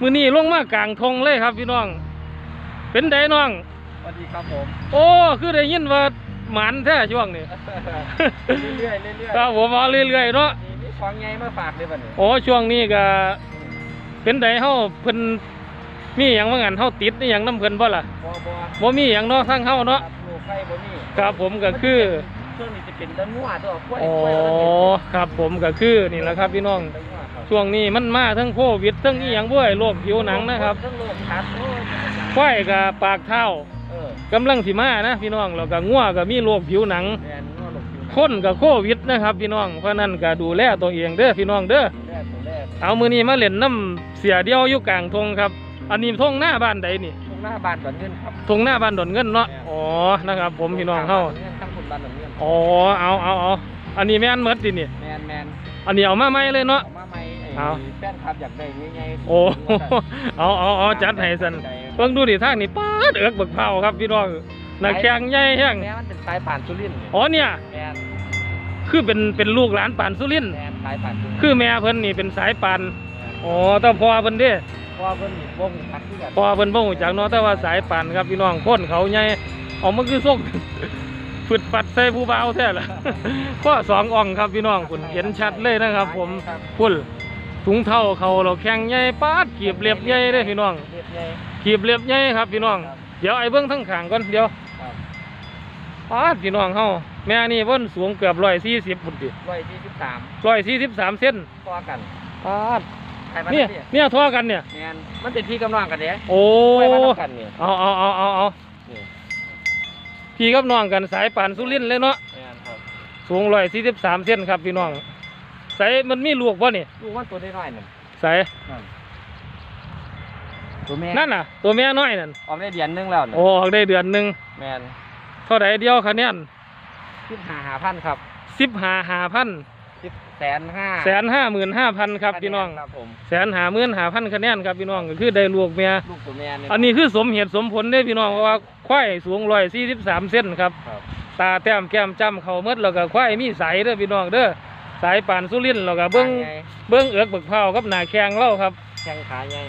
มือนี้ลงมากลางทงเลยครับพี่น้อง เป็นไดน้อง สวัสดีครับผม โอ้ คือได้ยินว่าหมันแท้ช่วงนี้ เรื่อยๆเรื่อยๆครับผมเอาเรื่อยๆเนาะมีมีของไงมาฝากเลยบัดนี้โอ้ช่วงนี้ก็เป็นไดเฮาเพิ่นมีหยังว่างั้นเฮาติดนี่หยังน้ำเพิ่นบ่ล่ะบ่บ่บ่มีหยังเนาะทางเฮาเนาะครับลูกไฟบ่มีครับผมก็คือ ช่วงนี้จะเป็นต้นงัวตัวกล้วยอ๋อกล้วยแล้วครับผมก็คือนี่แหละครับพี่น้องต้นงัวครับช่วงนี้มันมาทั้งโควิดทั้งอีหยังบ่อยโรคผิวหนังนะครับทั้งโลกครับโอ้ยควายกับปากเท้าเออกำลังสิมานะพี่น้องแล้วก็งัวก็มีโรคผิวหนัง แมนงัวหลบอยู่คนกับโควิดนะครับพี่น้องเพราะนั้นก็ดูแลตัวเองเด้อพี่น้องเด้อตัวแรกตัวแรกเอามือนี้มาเล่นน้ำเสียเดียวอยู่กลางทงครับ อันนี้ทงหน้าบ้านใดนี่ตรงหน้าบ้านดอนเงินครับทงหน้าบ้านดอนเงินเนาะอ๋อนะครับ ผมพี่น้องเฮาทั้งคนบ้านดอนเงิน อ๋อเอาเอาเอาอันนี้แม่นเมดดินี่แมนแมนอันนี้เอามาใหม่เลยเนาะ เอามาใหม่ไอ้เอา แฟนคลับอยากได้ง่ายๆโอ้เอาเอาเอาจัดให้สันเบิ่งดูดิทางนี่ป๊าดเอิกบักเผาครับพี่น้องน่าแข็งใหญ่แฮงแม่มันเป็นสายผ่านสุรินทร์อ๋อเนี่ย แมนคือเป็นเป็นลูกหลานปานสุรินทร์แมนสายผ่านสุรินทร์คือแม่เพิ่นนี่เป็นสายปานอ๋อแต่พ่อเพิ่นเด้เพราะว่าเพิ่นนี่บ่ฮู้จักคือกันพ่อเพิ่นบ่ฮู้จักเนาะแต่ว่าสายปานครับพี่น้องคนเขาใหญ่ออกมาคือส่ง ฝึดปัดใส่ผู้บ่าวแท้ละข้อสองอ่องครับพี่น้องคุณเห็นชัดเลยนะครับ ผมพุ่นถุงเท้าเขาเราแข็งใหญ่ปาดกีบเรียบใหญ่เด้พี่น้องเรียบใหญ่กีบเรียบใหญ่ครับพี่น้อง เดี๋ยวไอ้เบิ้งทั้งขางก่อนเดี๋ยวปาดพี่น้องเฮาแม่นี่เพิ่นสูงเกือบร้อยสี่สิบปุ่นดิร้อยที่สิบสามร้อยสี่สิบสามเซนต่อกันปาดใครมาเนี่ยเนี่ยเนี่ยท่อกันเนี่ยมันเป็นพี่กำลังกันเด้โอ้ไว้มาทำกันเนี่ยเอาเอาเอาเอาเอานี่ พี่กับน้องกันสายป่านสุรินทร์เลยเนาะแมนครับสูงร้อยสี่สิบสามเซนครับพี่น้องใส่มันมีลูกป่ะนี่ลูกมันตัวน้อยๆนั่นใส่ตัวแม่นั่นน่ะ ตัวแม่น้อยนั่นออกได้เดือนหนึงแล้วน่ะโอ้ออกได้เดือนหนึ่งแมนเท่าไดเดียวคะแนนสิบห้าหาพันครับสิบห้าห้าพันสิบ แสนห้าแสนห้าหมื่นห้าพันครับพี่น้องครับผมแสนหาหมื่นหาพันคะแนนครับพี่น้องก็คือได้ลูกเมียลูกตัวแม่เนี่ยอันนี้คือสมเหตุสมผลเด้พี่น้องเพราะว่าควายสูงร้อยสี่สิบสามเซนครับครับ ตาแต้มแก้มจ้ำเขาเมดแล้วก็ควายมีสายเด้อพี่น้องเด้อสายป่านสุรินทร์แล้วก็เบิ้งขาใหญ่เบิ้งเอือกเบิกเผากับหนาแข้งเล่าครับแข้งขาใหญ่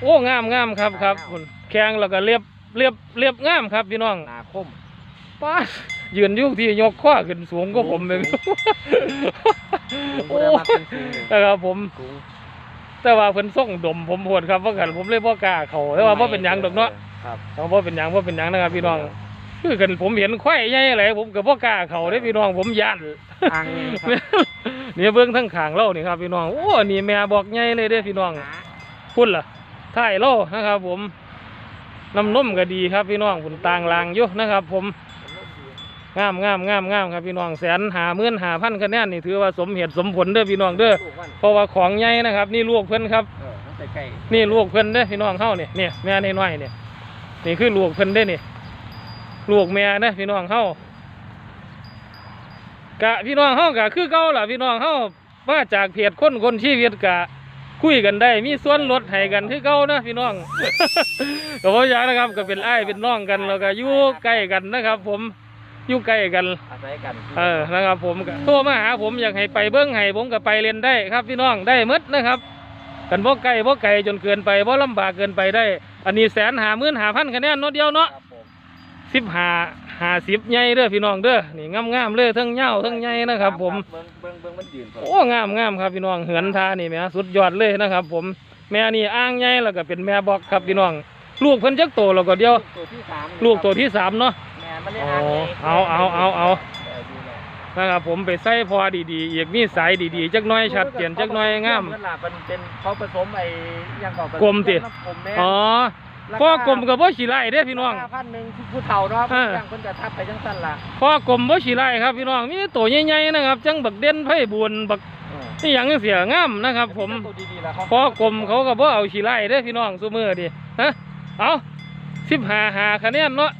โอ้งามงามครับครับงามคุณแข้งแล้วก็เรียบเรียบเรียบงามครับพี่น้องหนาคมป้าดยืนอยุ่ที่ยกข้อขึ้นสูงก็ผมเลย โอ้มาเป็นสูงเลยนะครับผมสูงแต่ว่าเพิ่นส่งดมผมโหดครับเพราะกันผมเลยบ่กล้าเขาแต่ว่าบ่เป็นหยังดอกเนาะครับเขาบ่เป็นหยังบ่เป็นหยังนะครับพี่น้องคือกันผมเห็นควายใหญ่อะไรผมก็บ่กล้าเขาเด้พี่น้องผมย่านอ่างใหญ่ครับนี่เบิ่งทั้งข้างเล่านี่ครับพี่น้องโอ้นี่แม่บอกใหญ่เลยเด้พี่น้องขาพุ่นล่ะท้ายเล่านะครับ ผมน้ำนมก็ดีครับพี่น้องพุ่นต่างลางอยู่นะครับ ผม งามงามงามงามครับพี่น้องแสนหาหมื่นหาพันคะแนนนี่ถือว่าสมเหตุสมผลเด้อพี่น้องเด้อลูกมันเพราะว่าของใหญ่นะครับ นี่ลูกเพิ่นครับเออมันใกล้นี่ลูกเพิ่นเด้อพี่น้องเฮาเนี่ยเนี่ยแม่น้อยๆเนี่ยนี่คือลูกเพิ่นเด้อนี่ลูกแม่เด้อพี่น้องเฮากะพี่น้องเฮากะคือเก่าล่ะพี่น้องเฮามาจากเพจคนคนชีวิตกะคุยกันได้มีส่วนลดให้กันคือเก่านะพี่น้องก็บ่อยากนะครับก็เป็นอ้ายเป็นน้องกันแล้วก็อยู่ใกล้กันนะครับ ผม อยู่ใกล้กันๆอาศัยกันเออนะครับผมก็โทรมาหาผมอยากให้ไปเบิ้งให้ผมก็ไปเรียนได้ครับพี่น้องได้หมดนะครับกันบ่ไกลบ่ไกลจนเกินไปบ่ลำบากเกินไปได้ อันนี้แสนหาหมื่นหาพันคะแนนเนาะเดียวเนาะครับผมสิบหาหาสิบใหญ่เด้อพี่น้องเด้อนี่งามๆเลยทั้งเหย้าทั้งใหญ่นะครับ ผมเบิ้งเบิ้งเบิ้งมันยืนก่อนโอ้งามงามครับพี่น้องเหือนทานี่แหม่สุดยอดเลยนะครับ ผมแม่นี่อ้างใหญ่แล้วก็เป็นแม่บอกครับพี่น้อง ลูกเพิ่นจักโตแล้วก็เดียวตัวที่สามลูกตัวที่สามเนาะแม่มันเรียกอ่างใหญ่เอาเอาเอาเอาเออดูหน่อยนะครับผมไปใส่พอดีๆอีกมีสายดีๆจักหน้อยชัดเจนจักหน้อยงาม เพื่อนล่ะมันเป็นเขาผสมไอ้อิหยังก่อนกลมติ น้ำกลมแม่อ๋อพ่อกลมกับพ่อฉีไล่เด้อพี่น้อง ราคาพันหนึ่งผู้เฒ่าเนาะเออย่างเพิ่นจะทับไปจังสั้นล่ะพ่อกลมพ่อฉีไล่ครับพี่น้องมีตัวใหญ่ๆนะครับ จังบักเด่นไผ่บุญบักเออนี่หยังเสียงามนะครับ ผม ตัวดีๆล่ะเขาพ่อกลมเขาก็บ่เอาฉีไล่เด้อพี่น้องซุมือดิฮะเอาสิบหาหาคะแนนเนาะ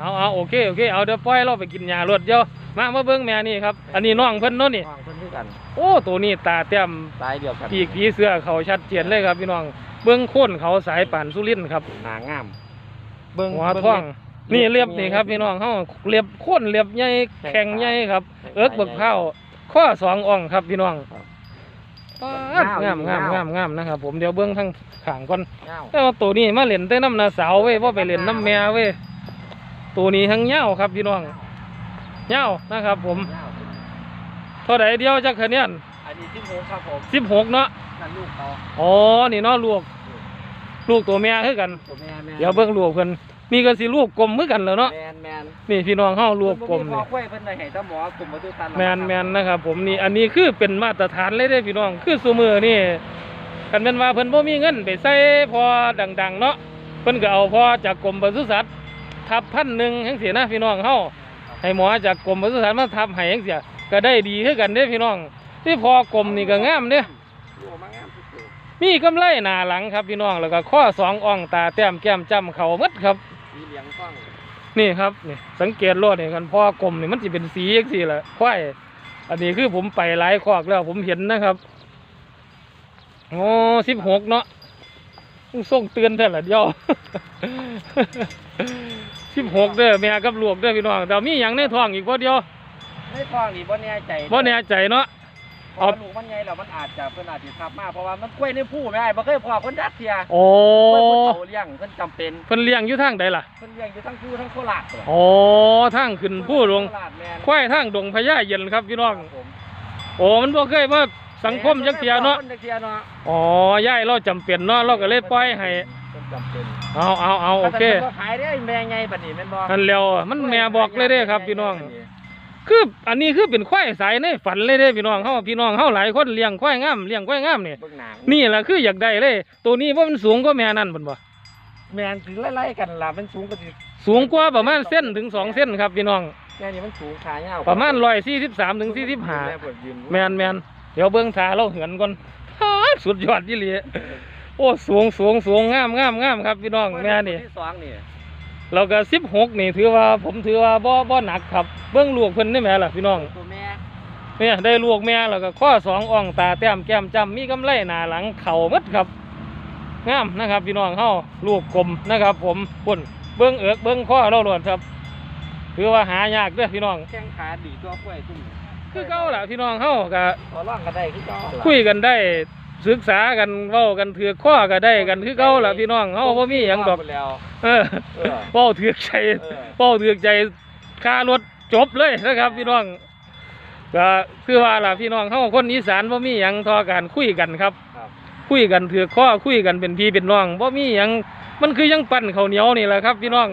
เอาเอาโอเคโอเคเอาเดี๋ยวปล่อยเราไปกินหญ้ารวดเดียวมามาเบิ่งแม่นี่ครับอันนี้น้องเพิ่นเนาะนี่วางเพิ่นด้วยกันโอ้ตัวนี้ตาแต้มสายเดียวกันปีกผีเสื้อเขาชัดเจนเลยครับพี่น้องเบื้องโค้นเขาสายป่านสุรินทร์ครับหางาม เบิ่งหัวเบิ่ท้องเล็บนี่เรียบนี่ครับพี่น้องเขาเรียบโค้นเรียบใหญ่แข็งใหญ่ครับ เอิกเบิกเผาข้อสองอ่องครับพี่น้องป๊าดงามงามงามงามนะครับผมเดี๋ยวเบื้องทางข้างก่อนเงาแต่ว่าตัวนี้มาเล่นแต่น้ำนาสาวเว้ยว่าไปเล่นน้ำแม่เว้ย ตัวนี้ทั้งเหย้าครับพี่น้องเหย้านะครับ ผมเงาเท่าไหร่เดียวจักคะเนียนอันนี้ที่หกครับผมสิบหกเนาะนั่นลูกเขาอ๋อนี่เนาะลูก ลูกตัวแม่คือกัน ตัวแม่แม่เดี๋ยวเบิ่งลูกเพิ่นนี่ก็สิลูกกลมคือกันแล้วเนาะแมนแมนนี่พี่น้องเฮาลูกกลมเพิ่นบ่นี่พอค่อยเพิ่นได้ให้ตาหมอกลุ่มมาตุตันแมนแมนนะครับ ผมนี่อันนี้คือเป็นมาตรฐานเลยเด้พี่น้อง คือซุมือนี่กันเป็นว่าเพิ่นบ่มีเงินไปใส่พอดัง ๆ เนาะเพิ่นก็เอาพอจากกรมปศุสัตว์ ทับพันหนึ่งจังซี่นะพี่น้องเฮาให้หมอจากกรมปศุสัตว์มาทับให้จังซี่ก็ได้ดีคือกันเด้พี่น้อง ที่พอกรมนี่ก็งามเด้ลูกมางามสุดมีกำไรหน้าหลังครับพี่น้องแล้วก็ข้อสองอ่องตาแต้มแก้มจ้ำเขาหมดครับๆสีเหลืองฟ้องนี่ครับนี่สังเกตรถนี่กันพ่อกลมนี่มันจะเป็นสีจังซี่แหละควายอันนี้คือผมไปหลายคอกแล้วผมเห็นนะครับโอ้สิบหกเนาะส่งเตือนเท่าไหร่เดียว สิบหกเด้อแม่กับลูกเด้อพี่น้องแต่มีอย่างในท้องอีกพอเดียวในท้องนี่บ่แน่ใจบ่แน่ใจเนาะเพราะว่าลูกมันใหญ่แล้วมันอาจจะเพิ่นอาจสิทับมาเพราะว่ามันกล้วยในผู้ไม่ได้บ่เคยพอคนดักเทียโอ้เพิ่นผู้เฒ่าเลี้ยงเพิ่นจำเป็นเพิ่นเลี้ยงอยู่ทางใดล่ะเพิ่นเลี้ยงอยู่ทั้งผู้ทั้งโคราชตัวโอ้ทางขึ้นผู้หลวงโคราชแม่นควายทางดงพญาเย็นครับพี่น้องครับผมโอ้มันบ่เคยมาสังคมจักเทียเนาะคจักเทียเนาะอ๋อย่ายเราจำเป็นเนาะเราก็เลยปล่อยให้เพิ่น จำเป็นเอาเอาเอาโอเคแต่พิ่นก็ขายได้แม่ใหญ่บัดนี้แม่นบ่นั่นแล้วมันแม่บอกเลยเด้ครับ พี่น้อง คืออันนี้คือเป็นควายสายในฝันเลยเด้พี่น้องเฮาพี่น้องเฮาหลายคนเลี้ยงควายงามเลี้ยงควายงามนี่เบิ่งหนังนี่แหละคืออยากได้เลย ตัวนี้ว่ามันสูงกว่าแม่นั่นบ่นบ่แม่นถือไล่ๆกันล่ะมันสูงกว่าสิสูงกว่าประมาณเส้นถึงสองเส้นครับพี่น้องแม่นี่มันสูงขายาวประมาณ143ถึง45แม่เปิดยืนแม่นแม่นเดี๋ยวเบิ่งท่าเราเหือนก่อนฮ่าสุดยอดยี่หลี โอ้สูงสูงสูงงามงามงามครับพี่น้องแม่นี่ที่สองนี่เราก็สิบหกนี่ถือว่าผมถือว่าบ่บ่หนักครับเบื้องลูกเพิ่นนี่แหม่ล่ะพี่น้องตัวแม่เนี่ยได้ลูกแม่แล้วก็ข้อสองอ่องตาแต้มแก้มจำมีกำไรหน้าหลังเข่าหมดครับงามนะครับ พี่น้องเฮาลูกกลมนะครับ ผมปุ่นเบื้องเอิกเบื้องข้อเราโลดครับถือว่าหายากเด้อพี่น้องแข้งขาดีตัวกล้วยตุ้มคือเก่าล่ะพี่น้องเฮาก็ขอร้องกันได้คือเก่าล่ะคุยกันได้ ศึกษากันเว้ากันถือข้อก็ได้กันคือเก่าล่ะพี่น้องเฮาบ่มีหยังดอกไปแล้ว เออเออ เว้าถือใจเออเป้าถือใจค่ารถจบเลยนะครับ พี่น้องก็คือว่าล่ะพี่น้องเขาคนอีสานบ่มีหยังทอการคุยกันครับ ครับคุยกันถือข้อคุยกันเป็นพี่เป็นน้องบ่มีหยังมันคือยังปั่นข้าวเหนียวนี่แหละครับ พี่น้อง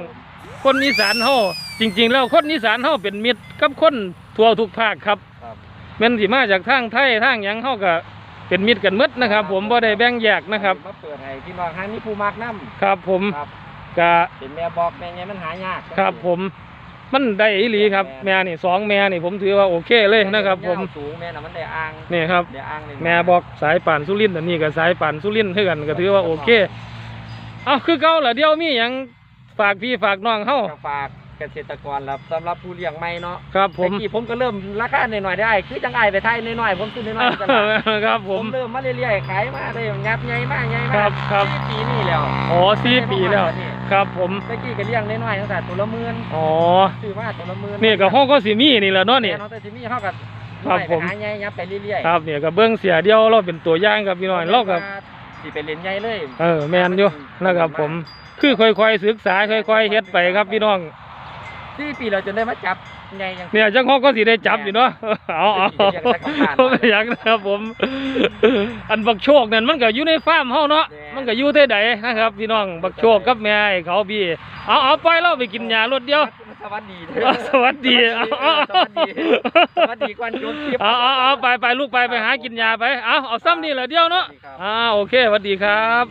คนอีสานเฮาจริง ๆ แล้วคนอีสานเฮาเป็นมิตรกับคนทั่วทุกภาคครับ ครับ แม่นสิมาจากทางไทยทางหยังเฮาก็ เป็นมิตรกันหมดนะครับ ผมบ่ได้แบ่งแยกนะครับ มาเปิดให้พี่น้องให้มีผู้มักน้ครับผมำครับก็เป็นแม่บอกแม่ไงมันหายากครับผม มันได้อีหลีครับ แม่นี่สองแม่นี่ผมถือว่าโอเคเลยนะครับ ผมแยาวสูงแม่น่ะมันได้อ่างนี่ครับได้อ่างเลยแม่บอกสายป่านสุรินทร์อันนี้ก็สายป่านสุรินทร์เท่ากันก็ถือว่าโอเคเอาคือเก่าละเดียวมีหยังฝากพี่ฝากน้องเฮาก็ฝากเกษตรกรรับสำหรับผู้เลี้ยงไม่เนาะครับผมแต่กี้ผมก็เริ่มราคาหน่อยๆได้ คือจังไอไปไทยหน่อยๆผมซื้อหน่อยๆกันละครับผผม มเริ่มมาเรื่อยๆขายมาได้งับใหญ่มากใหญ่คมารักบครับสี่ปีนี่แล้วอ๋อสี่ปีแล้วครับผมตะกี้ก็เลี้ยงน้อยๆตั้งแต่ตัวละหมื่นอ๋อซื้อมาตัวละหมื่นนี่ก็ห้องก็สิมีนี่แหละเนาะนี่ แม่น้องแต่สิมีเท่ากับครับผม หาใหญ่ยับไปเรื่อยๆครับเนี่ยก็เบิ้งเสียเดียวเราเป็นตัวอย่างกับพี่น้อยเรากับสิไปเล่นใหญ่เลย เออแมนอยู่นะครับผม คือค่อยๆศึกษาค่อยๆเฮ็ดไปครับพี่น้อง สี่ปีเราจนได้มาจับใหญ่ยัง เนี่ยจังห้องก็สิได้จับอยู่เนาะ เอาเอาอยากจะกลับบ้านอยากนะครับผม อันบักโชคนั่นมันก็อยู่ในฟาร์มเฮาเนาะแม่มันก็อยู่ที่ใดนะครับ พี่น้องบักโชคกับแม่ให้เขาพี่ เอาเอาไปเราไปกินยารถเดียว สวัสดีเอาสวัสดีเอาเอาสวัสดีสวัสดีก่อนจบคลิปเอาเอาเอาไปไปลูกไปไปหากินยาไป เอาเอาซ้ำนี่แหละเดียวเนาะสวัสดีครับอ่าโอเคสวัสดีครับ